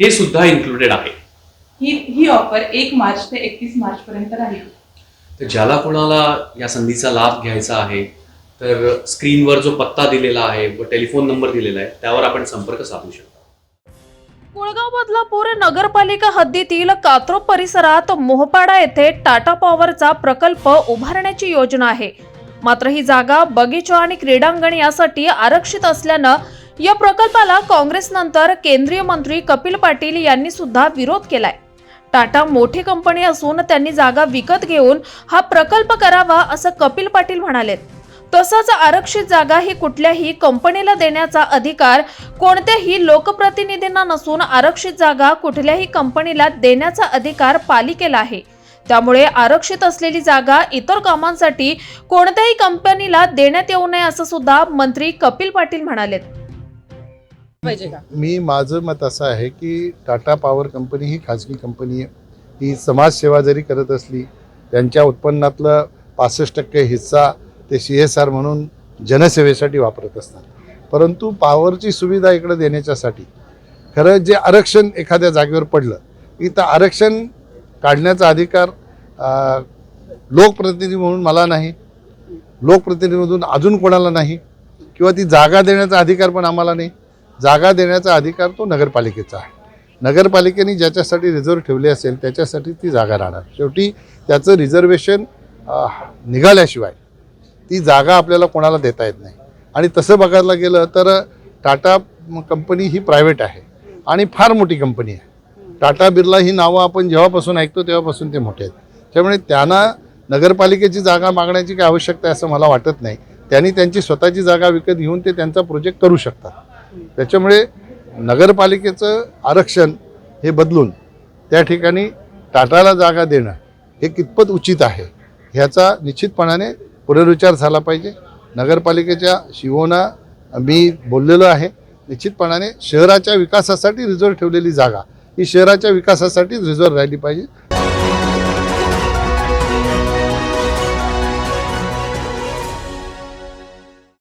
हे सुद्धा इन्क्लुडेड आहे. ही ही ऑफर एक मार्च ते एकतीस मार्च पर्यंत राहील. तर ज्याला कोणाला या संधीचा लाभ घ्यायचा आहे तर स्क्रीनवर जो पत्ता दिलेला आहे व टेलिफोन नंबर दिलेला आहे त्यावर आपण संपर्क साधू शकता. कुळगाव बदलापूर नगरपालिका हद्दीतील कात्रोप परिसरात मोहपाडा येथे टाटा पॉवरचा प्रकल्प उभारण्याची योजना आहे. मात्र ही जागा बगीचा आणि क्रीडांगण यासाठी आरक्षित असल्यानं या प्रकल्पाला काँग्रेसनंतर केंद्रीय मंत्री कपिल पाटील यांनी सुद्धा विरोध केलाय. टाटा मोठी कंपनी असून त्यांनी जागा विकत घेऊन हा प्रकल्प करावा असं कपिल पाटील म्हणालेत. तसंच आरक्षित जागा ही कुठल्याही कंपनीला देण्याचा अधिकार कोणत्याही लोकप्रतिनिधींना नसून आरक्षित जागा कुठल्याही कंपनीला देण्याचा अधिकार पालिकेला आहे. त्यामुळे आरक्षित असलेली जागा इतर कामांसाठी कोणत्याही कंपनीला देण्यात येऊ नये असं सुद्धा मंत्री कपिल पाटील म्हणालेत. पाहिजे का? मी माझं मत असं आहे की टाटा पॉवर कंपनी ही खाजगी कंपनी आहे. ही समाजसेवा जरी करत असली त्यांच्या उत्पन्नातलं पासष्ट टक्के हिस्सा ते सी एस आर म्हणून जनसेवेसाठी वापरत असतात. परंतु पॉवरची सुविधा इकडे देण्याच्यासाठी खरं जे आरक्षण एखाद्या जागेवर पडलं की तर आरक्षण काढण्याचा अधिकार लोकप्रतिनिधी म्हणून मला नाही. लोकप्रतिनिधीमधून अजून कोणाला नाही. किंवा ती जागा देण्याचा अधिकार पण आम्हाला नाही. जागा देण्याचा अधिकार तो नगरपालिकेचा आहे. नगरपालिकेने ज्याच्यासाठी रिझर्व ठेवले असेल त्याच्यासाठी ती जागा राहणार. शेवटी त्याचं रिझर्वेशन निघाल्याशिवाय ती जागा आपल्याला कोणाला देता येत नाही. आणि तसं बघायला गेलं तर टाटा कंपनी ही प्रायव्हेट आहे. आणि फार मोठी कंपनी आहे. टाटा बिर्ला ही नावं आपण जेव्हापासून ऐकतो तेव्हापासून ते मोठे आहेत. त्यामुळे त्यांना नगरपालिकेची जागा मागण्याची काही आवश्यकता आहे असं मला वाटत नाही. त्यांनी त्यांची स्वतःची जागा विकत घेऊन ते त्यांचा प्रोजेक्ट करू शकतात. त्याच्यामुळे नगरपालिकेचं आरक्षण हे बदलून त्या ठिकाणी टाटाला जागा देणं हे कितपत उचित आहे ह्याचा निश्चितपणाने पुनर्विचार झाला पाहिजे. नगरपालिकेच्या शिवोना मी बोललेलो आहे निश्चितपणाने शहराच्या विकासासाठी रिझर्व ठेवलेली जागा ही शहराच्या विकासासाठी रिझर्व राहिली पाहिजे.